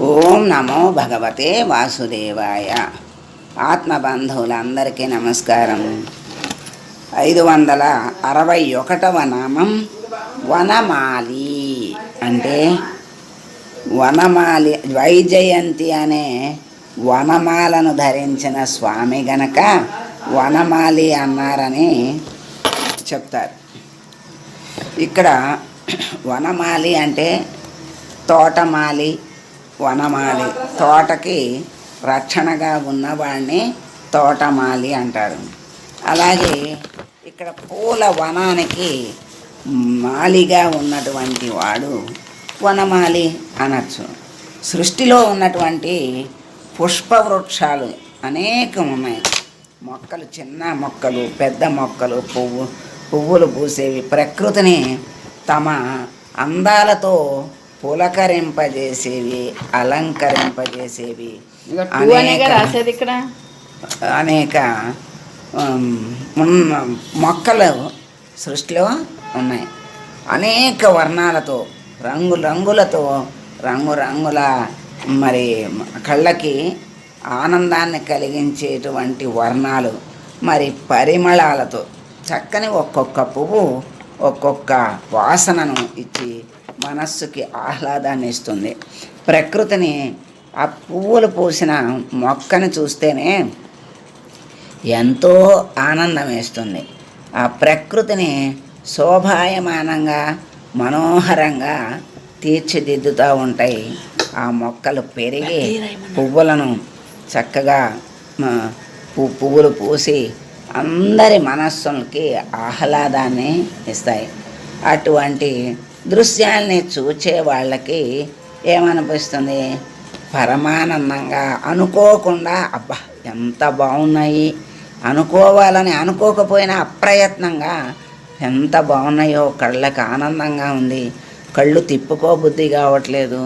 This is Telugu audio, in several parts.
ఓం నమో భగవతే వాసుదేవాయ. ఆత్మబంధువులందరికీ నమస్కారం. ఐదు వందల అరవై ఒకటవ నామం వనమాలి అంటే వనమాలి వైజయంతి అనే వనమాలను ధరించిన స్వామి గనక వనమాలి అన్నారని చెప్తారు. ఇక్కడ వనమాలి అంటే తోటమాలి వనమాలి. తోటకి రక్షణగా ఉన్నవాడిని తోటమాలి అంటారు. అలాగే ఇక్కడ పూల వనానికి మాలిగా ఉన్నటువంటి వాడు వనమాలి అనొచ్చు. సృష్టిలో ఉన్నటువంటి పుష్పవృక్షాలు అనేకం ఉన్నాయి. మొక్కలు చిన్న మొక్కలు పెద్ద మొక్కలు పువ్వు పువ్వులు పూసేవి. ప్రకృతిని తమ అందాలతో పులకరింపజేసేవి అలంకరింపజేసేవి రాసేది ఇక్కడ? అనేక మొక్కలు సృష్టిలో ఉన్నాయి. అనేక వర్ణాలతో రంగు రంగులతో రంగు రంగుల మరి కళ్ళకి ఆనందాన్ని కలిగించేటువంటి వర్ణాలు మరి పరిమళాలతో చక్కని ఒక్కొక్క పువ్వు ఒక్కొక్క వాసనను ఇచ్చి మనస్సుకి ఆహ్లాదాన్ని ఇస్తుంది. ప్రకృతిని ఆ పువ్వులు పూసిన మొక్కను చూస్తేనే ఎంతో ఆనందం వేస్తుంది ఆ ప్రకృతిని శోభాయమానంగా మనోహరంగా తీర్చిదిద్దుతూ ఉంటాయి. ఆ మొక్కలు పెరిగి పువ్వులను చక్కగా పువ్వులు పూసి అందరి మనస్సులకి ఆహ్లాదాన్ని ఇస్తాయి. అటువంటి దృశ్యాల్ని చూచే వాళ్ళకి ఏమనిపిస్తుంది? పరమానందంగా అనుకోకుండా అబ్బా ఎంత బాగున్నాయి. అనుకోవాలని అనుకోకపోయినా అప్రయత్నంగా ఎంత బాగున్నాయో కళ్ళకి ఆనందంగా ఉంది. కళ్ళు తిప్పుకోబుద్ధి కావట్లేదు.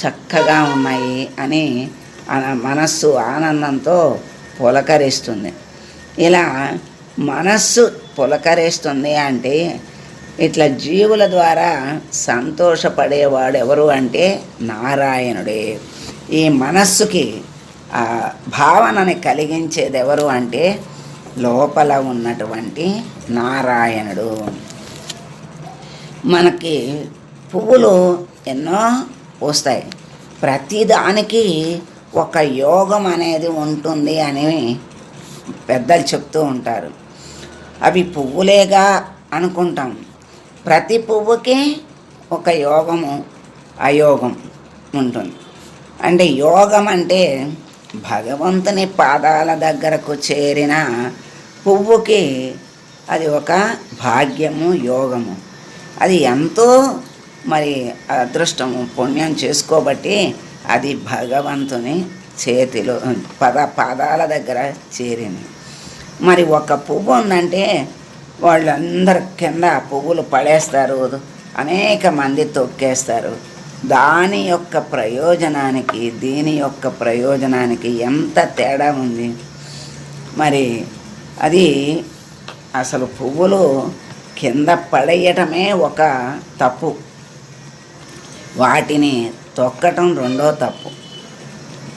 చక్కగా ఉన్నాయి అని మనస్సు ఆనందంతో పులకరిస్తుంది. ఇలా మనస్సు పులకరిస్తుంది అంటే ఇట్లా జీవుల ద్వారా సంతోషపడేవాడు ఎవరు అంటే నారాయణుడే. ఈ మనస్సుకి ఆ భావనని కలిగించేది ఎవరు అంటే లోపల ఉన్నటువంటి నారాయణుడు. మనకి పువ్వులు ఎన్నో వస్తాయి. ప్రతిదానికి ఒక యోగం అనేది ఉంటుంది అని పెద్దలు చెప్తూ ఉంటారు. అవి పువ్వులేగా అనుకుంటాం. ప్రతి పువ్వుకి ఒక యోగము అయోగం ఉంటుంది. అంటే యోగం అంటే భగవంతుని పాదాల దగ్గరకు చేరిన పువ్వుకి అది ఒక భాగ్యము యోగము. అది ఎంతో మరి అదృష్టము పుణ్యం చేసుకోబట్టి అది భగవంతుని చేతిలో పద పాదాల దగ్గర చేరింది. మరి ఒక పువ్వు ఉందంటే వాళ్ళందరి కింద పువ్వులు పడేస్తారు. అనేక మంది తొక్కేస్తారు. దాని యొక్క ప్రయోజనానికి దీని యొక్క ప్రయోజనానికి ఎంత తేడా ఉంది? మరి అది అసలు పువ్వులు కింద పడేయటమే ఒక తప్పు. వాటిని తొక్కటం రెండో తప్పు.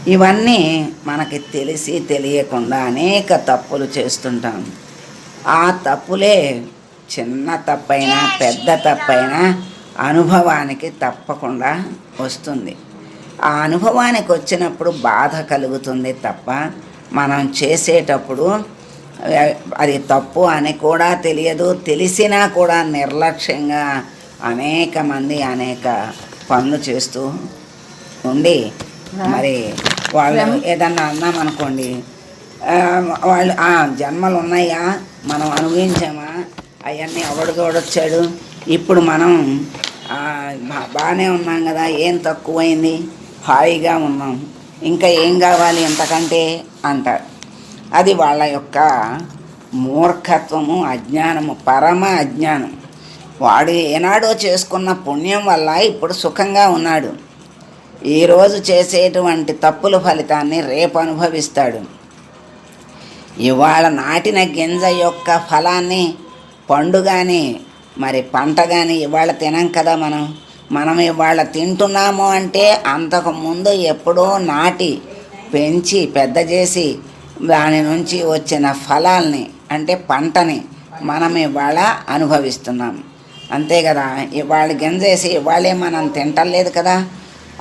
ఇవన్నీ మనకి తెలిసి తెలియకుండా అనేక తప్పులు చేస్తుంటాము ఆ తప్పులే. చిన్న తప్పైనా పెద్ద తప్పైనా అనుభవానికి తప్పకుండా వస్తుంది. ఆ అనుభవానికి వచ్చినప్పుడు బాధ కలుగుతుంది తప్ప మనం చేసేటప్పుడు అది తప్పు అని కూడా తెలియదు. తెలిసినా కూడా నిర్లక్ష్యంగా అనేక మంది అనేక పనులు చేస్తూ ఉండి మరి వాళ్ళు ఏదన్నా అన్నామనుకోండి వాళ్ళు జన్మలు ఉన్నాయా మనం అనుభవించామా? అవన్నీ ఎవడు చూడొచ్చాడు ఇప్పుడు మనం బాగానే ఉన్నాం కదా ఏం తక్కువైంది? హాయిగా ఉన్నాం. ఇంకా ఏం కావాలి ఎంతకంటే అంటారు అది వాళ్ళ యొక్క మూర్ఖత్వము అజ్ఞానము పరమ అజ్ఞానం. వాడు ఏనాడో చేసుకున్న పుణ్యం వల్ల ఇప్పుడు సుఖంగా ఉన్నాడు. ఈరోజు చేసేటువంటి తప్పుల ఫలితాన్ని రేపు అనుభవిస్తాడు. ఇవాళ నాటిన గింజ యొక్క ఫలాన్ని పండు కానీ మరి పంట కానీ ఇవాళ తినం కదా మనం? మనం ఇవాళ తింటున్నాము అంటే అంతకుముందు ఎప్పుడో నాటి పెంచి పెద్ద చేసి దాని నుంచి వచ్చిన ఫలాల్ని అంటే పంటని మనం ఇవాళ అనుభవిస్తున్నాం. అంతే కదా? ఇవాళ గింజేసి ఇవాళే మనం తింటలేదు కదా?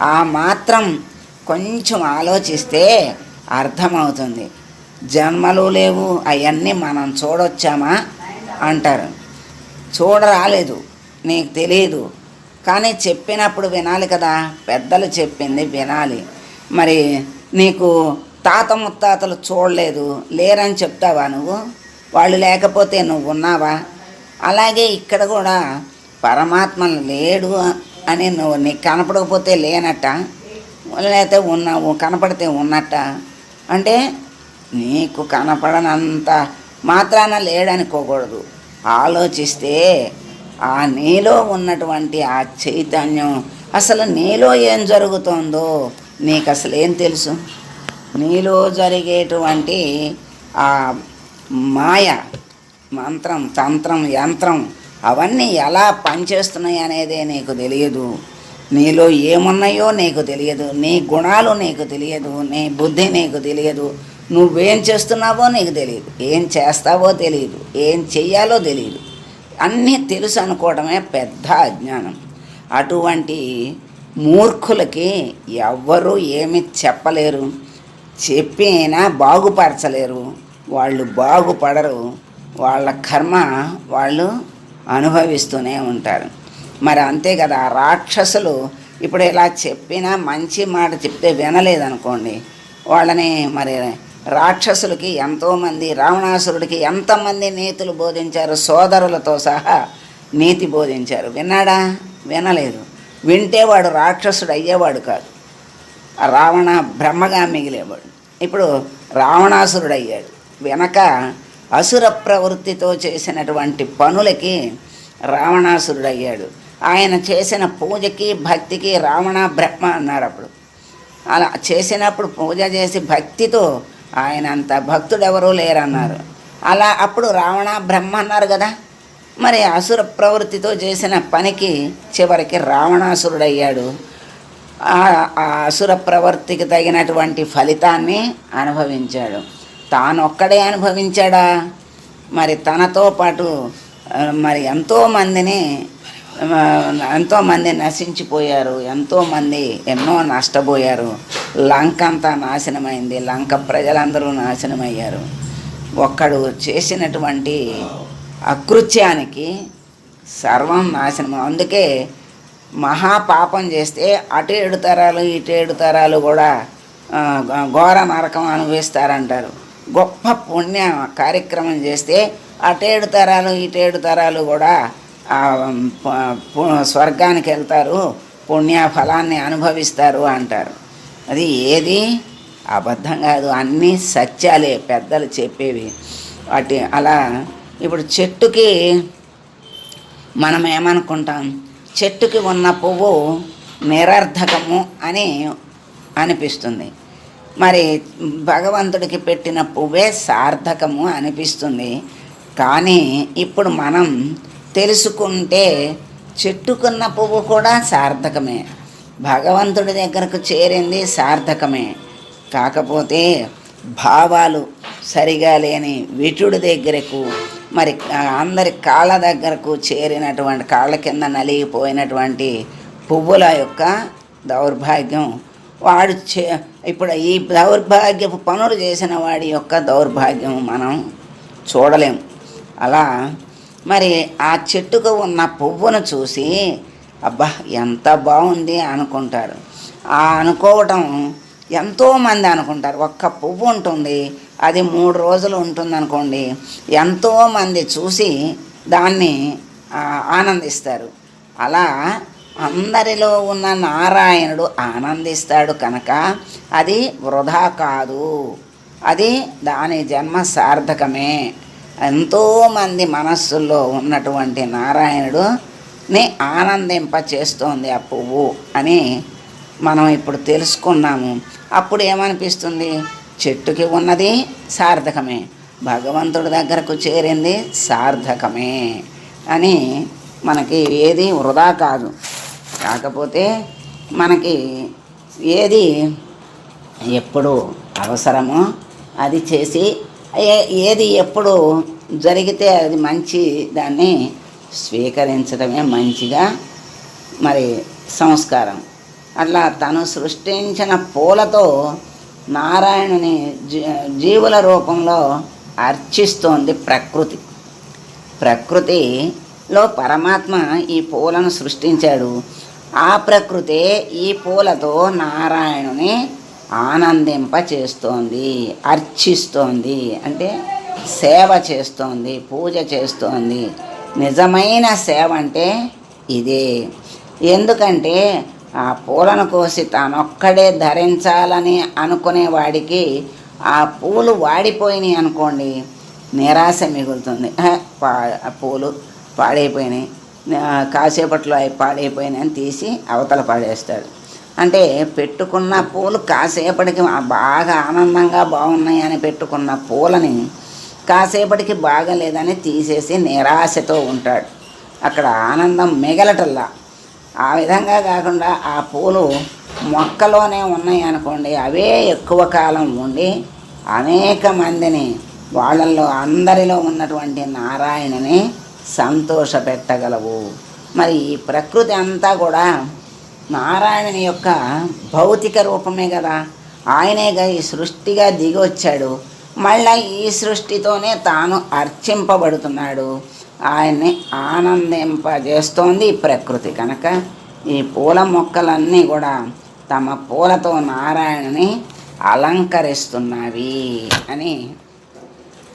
ఆ మాత్రం కొంచెం ఆలోచిస్తే అర్థమవుతుంది. జన్మలు లేవు అవన్నీ మనం చూడొచ్చామా? అంటారు. చూడరాలేదు నీకు తెలియదు కానీ చెప్పినప్పుడు వినాలి కదా? పెద్దలు చెప్పింది వినాలి. మరి నీకు తాత ముత్తాతలు చూడలేదు లేరని చెప్తావా నువ్వు? వాళ్ళు లేకపోతే నువ్వు ఉన్నావా అలాగే ఇక్కడ కూడా పరమాత్మ లేడు అని నువ్వు నీకు కనపడకపోతే లేనట్ట? లేకపోతే ఉన్నావు కనపడితే ఉన్నట్ట? అంటే నీకు కనపడనంత మాత్రాన లేడనుకోకూడదు. ఆలోచిస్తే ఆ నీలో ఉన్నటువంటి ఆ చైతన్యం అసలు నీలో ఏం జరుగుతుందో నీకు అసలు ఏం తెలుసు. నీలో జరిగేటువంటి ఆ మాయ మంత్రం తంత్రం యంత్రం అవన్నీ ఎలా పనిచేస్తున్నాయి అనేదే నీకు తెలియదు. నీలో ఏమున్నాయో నీకు తెలియదు. నీ గుణాలు నీకు తెలియదు. నీ బుద్ధి నీకు తెలియదు. నువ్వేం చేస్తున్నావో నీకు తెలియదు ఏం చేస్తావో తెలియదు ఏం చెయ్యాలో తెలియదు అన్నీ తెలుసు అనుకోవడమే పెద్ద అజ్ఞానం. అటువంటి మూర్ఖులకి ఎవ్వరూ ఏమి చెప్పలేరు. చెప్పినా బాగుపరచలేరు. వాళ్ళు బాగుపడరు. వాళ్ళ కర్మ వాళ్ళు అనుభవిస్తూనే ఉంటారు. మరి అంతే కదా రాక్షసులు ఇప్పుడు ఇలా చెప్పినా మంచి మాట చెప్తే వినలేదనుకోండి వాళ్ళని మరి రాక్షసులకి ఎంతోమంది రావణాసురుడికి ఎంతమంది నీతులు బోధించారు సోదరులతో సహా నీతి బోధించారు. విన్నాడా? వినలేదు. వింటే వాడు రాక్షసుడు అయ్యేవాడు కాదు. ఆ రావణ బ్రహ్మగా మిగిలేవాడు. ఇప్పుడు రావణాసురుడు అయ్యాడు. వెనక అసుర ప్రవృత్తితో చేసినటువంటి పనులకి రావణాసురుడు అయ్యాడు. ఆయన చేసిన పూజకి భక్తికి రావణ బ్రహ్మ అన్నారు అప్పుడు. అలా చేసినప్పుడు పూజ చేసి భక్తితో ఆయన అంత భక్తుడెవరూ లేరన్నారు. అలా అప్పుడు రావణ బ్రహ్మ అన్నారు కదా. మరి అసుర ప్రవృత్తితో చేసిన పనికి చివరికి రావణాసురుడయ్యాడు. ఆ అసుర ప్రవృత్తికి తగినటువంటి ఫలితాన్ని అనుభవించాడు. తాను ఒక్కడే అనుభవించాడా? మరి తనతో పాటు మరి ఎంతోమందిని ఎంతోమంది నశించిపోయారు. ఎంతోమంది ఎన్నో నష్టపోయారు. లంక అంతా నాశనమైంది. లంక ప్రజలందరూ నాశనమయ్యారు. ఒక్కడు చేసినటువంటి అకృత్యానికి సర్వం నాశనం. అందుకే మహాపాపం చేస్తే అటు ఏడు తరాలు ఇటు ఏడు తరాలు కూడా ఘోర నరకం అనుభవిస్తారంటారు. గొప్ప పుణ్య కార్యక్రమం చేస్తే అటేడు తరాలు ఇటేడు తరాలు కూడా స్వర్గానికి వెళ్తారు పుణ్య ఫలాన్ని అనుభవిస్తారు అంటారు. అది ఏది? అబద్ధం కాదు. అన్నీ సత్యాలే పెద్దలు చెప్పేవి. వాటి అలా ఇప్పుడు చెట్టుకి మనం ఏమనుకుంటాం చెట్టుకి ఉన్న పువ్వు నిరర్ధకము అని అనిపిస్తుంది. మరి భగవంతుడికి పెట్టిన పువ్వే సార్థకము అనిపిస్తుంది. కానీ ఇప్పుడు మనం తెలుసుకుంటే చెట్టుకున్న పువ్వు కూడా సార్థకమే. భగవంతుడి దగ్గరకు చేరింది సార్థకమే. కాకపోతే భావాలు సరిగా లేని విటుడి దగ్గరకు మరి అందరి కాళ్ళ దగ్గరకు చేరినటువంటి కాళ్ళ కింద నలిగిపోయినటువంటి పువ్వుల యొక్క దౌర్భాగ్యం. వాడు చే ఇప్పుడు ఈ దౌర్భాగ్యపు పనులు చేసిన వాడి యొక్క దౌర్భాగ్యం మనం చూడలేం. అలా మరి ఆ చెట్టుకు ఉన్న పువ్వును చూసి అబ్బా ఎంత బాగుంది అనుకుంటారు. ఆ అనుకోవటం ఎంతోమంది అనుకుంటారు. ఒక్క పువ్వు ఉంటుంది అది మూడు రోజులు ఉంటుంది అనుకోండి ఎంతోమంది చూసి దాన్ని ఆనందిస్తారు. అలా అందరిలో ఉన్న నారాయణుడు ఆనందిస్తాడు కనుక అది వృధా కాదు. అది దాని జన్మ సార్థకమే. ఎంతోమంది మనస్సుల్లో ఉన్నటువంటి నారాయణుడు ఆనందింప చేస్తోంది ఆ పువ్వు అని మనం ఇప్పుడు తెలుసుకున్నాము. అప్పుడు ఏమనిపిస్తుంది? చెట్టుకి ఉన్నది సార్థకమే. భగవంతుడి దగ్గరకు చేరింది సార్థకమే అని మనకి ఏది వృధా కాదు. కాకపోతే మనకి ఏది ఎప్పుడు అవసరమో అది చేసి ఏది ఎప్పుడు జరిగితే అది మంచి దాన్ని స్వీకరించడమే మంచిగా మరి సంస్కారం. అట్లా తను సృష్టించిన పూలతో నారాయణుని జీ జీవుల రూపంలో అర్చిస్తోంది ప్రకృతి. ప్రకృతిలో పరమాత్మ ఈ పూలను సృష్టించాడు. ఆ ప్రకృతే ఈ పూలతో నారాయణుని ఆనందింప చేస్తోంది అర్చిస్తోంది. అంటే సేవ చేస్తోంది పూజ చేస్తోంది. నిజమైన సేవ అంటే ఇదే. ఎందుకంటే ఆ పూలను కోసి తానొక్కడే ధరించాలని అనుకునేవాడికి ఆ పూలు వాడిపోయినాయి అనుకోండి నిరాశ మిగులుతుంది. పా ఆ పూలు పాడైపోయినాయి. కాసేపట్లో అవి పాడైపోయినాయి అని తీసి అవతల పాడేస్తాడు. అంటే పెట్టుకున్న పూలు కాసేపటికి బాగా ఆనందంగా బాగున్నాయి అని పెట్టుకున్న పూలని కాసేపటికి బాగలేదని తీసేసి నిరాశతో ఉంటాడు. అక్కడ ఆనందం మిగలటల్లా. ఆ విధంగా కాకుండా ఆ పూలు మొక్కలోనే ఉన్నాయి అనుకోండి అవే ఎక్కువ కాలం ఉండి అనేక మందిని వాళ్ళల్లో అందరిలో ఉన్నటువంటి నారాయణని సంతోషపెట్టగలవు మరి ఈ ప్రకృతి అంతా కూడా నారాయణుని యొక్క భౌతిక రూపమే కదా. ఆయనేగా ఈ సృష్టిగా దిగి వచ్చాడు మళ్ళా ఈ సృష్టితోనే తాను అర్చింపబడుతున్నాడు. ఆయన్ని ఆనందింపజేస్తోంది ఈ ప్రకృతి కనుక. ఈ పూల మొక్కలన్నీ కూడా తమ పూలతో నారాయణని అలంకరిస్తున్నవి అని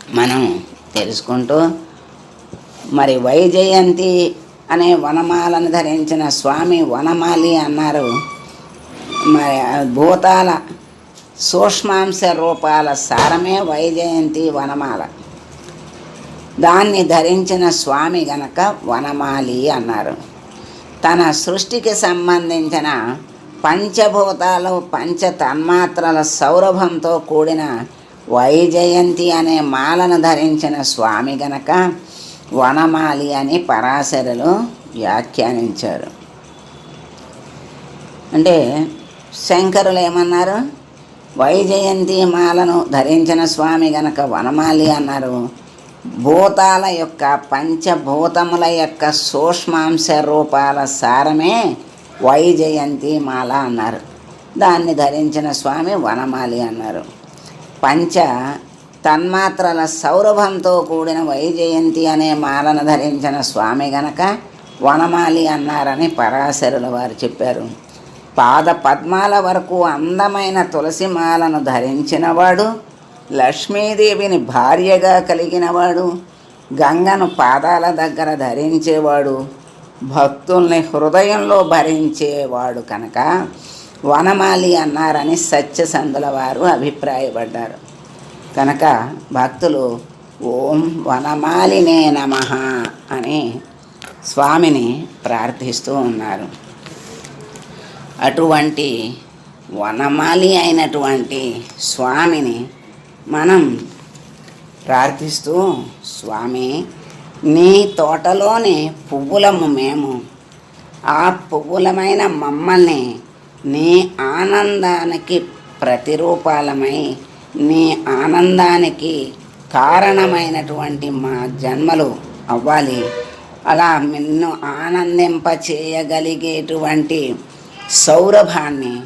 మనం తెలుసుకుంటూ మరి వైజయంతి అనే వనమాలను ధరించిన స్వామి వనమాలి అన్నారు. మరి భూతాల సూక్ష్మాంశ రూపాల సారమే వైజయంతి వనమాల. దాన్ని ధరించిన స్వామి గనక వనమాలి అన్నారు. తన సృష్టికి సంబంధించిన పంచభూతాలు పంచ తన్మాత్రల సౌరభంతో కూడిన వైజయంతి అనే మాలను ధరించిన స్వామి గనక వనమాలి అని పరాశరులు వ్యాఖ్యానించారు. అంటే శంకరులు ఏమన్నారు? వైజయంతి మాలను ధరించిన స్వామి గనక వనమాలి అన్నారు. భూతాల యొక్క పంచభూతముల యొక్క సూక్ష్మాంశ రూపాల సారమే వైజయంతి మాల అన్నారు. దాన్ని ధరించిన స్వామి వనమాలి అన్నారు. పంచ తన్మాత్రల సౌరభంతో కూడిన వైజయంతి అనే మాలను ధరించిన స్వామి గనక వనమాలి అన్నారని పరాశరుల వారు చెప్పారు. పాద పద్మాల వరకు అందమైన తులసి మాలను ధరించినవాడు లక్ష్మీదేవిని భార్యగా కలిగినవాడు గంగను పాదాల దగ్గర ధరించేవాడు భక్తుల్ని హృదయంలో భరించేవాడు కనుక వనమాలి అన్నారని సత్యసంధుల వారు అభిప్రాయపడ్డారు. కనుక భక్తులు ఓం వనమాలినే నమ అని స్వామిని ప్రార్థిస్తూ ఉన్నారు. అటువంటి వనమాలి అయినటువంటి స్వామిని మనం ప్రార్థిస్తూ స్వామి నీ తోటలోని పువ్వులము మేము. ఆ పువ్వులమైన మమ్మల్ని నీ ఆనందానికి ప్రతిరూపాలమై నీ ఆనందానికి కారణమైనటువంటి మా జన్మలు అవ్వాలి. అలా నిన్ను ఆనందింప చేయగలిగేటువంటి సౌరభాన్ని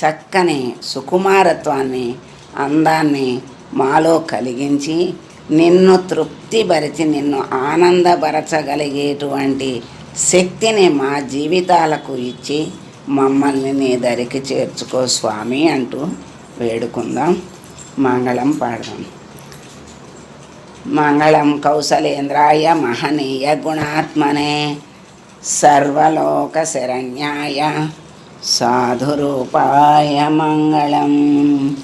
చక్కని సుకుమారత్వాన్ని అందాన్ని మాలో కలిగించి నిన్ను తృప్తిపరిచి నిన్ను ఆనందపరచగలిగేటువంటి శక్తిని మా జీవితాలకు ఇచ్చి మమ్మల్ని నీ దరికి చేర్చుకో స్వామి అంటూ వేడుకుందాం. మంగళం పాడదాం. మంగళం కౌసలేంద్రాయ మహనీయ గుణాత్మనే సర్వలోక శరణ్యాయ साधुरूपाय मङ्गलम्।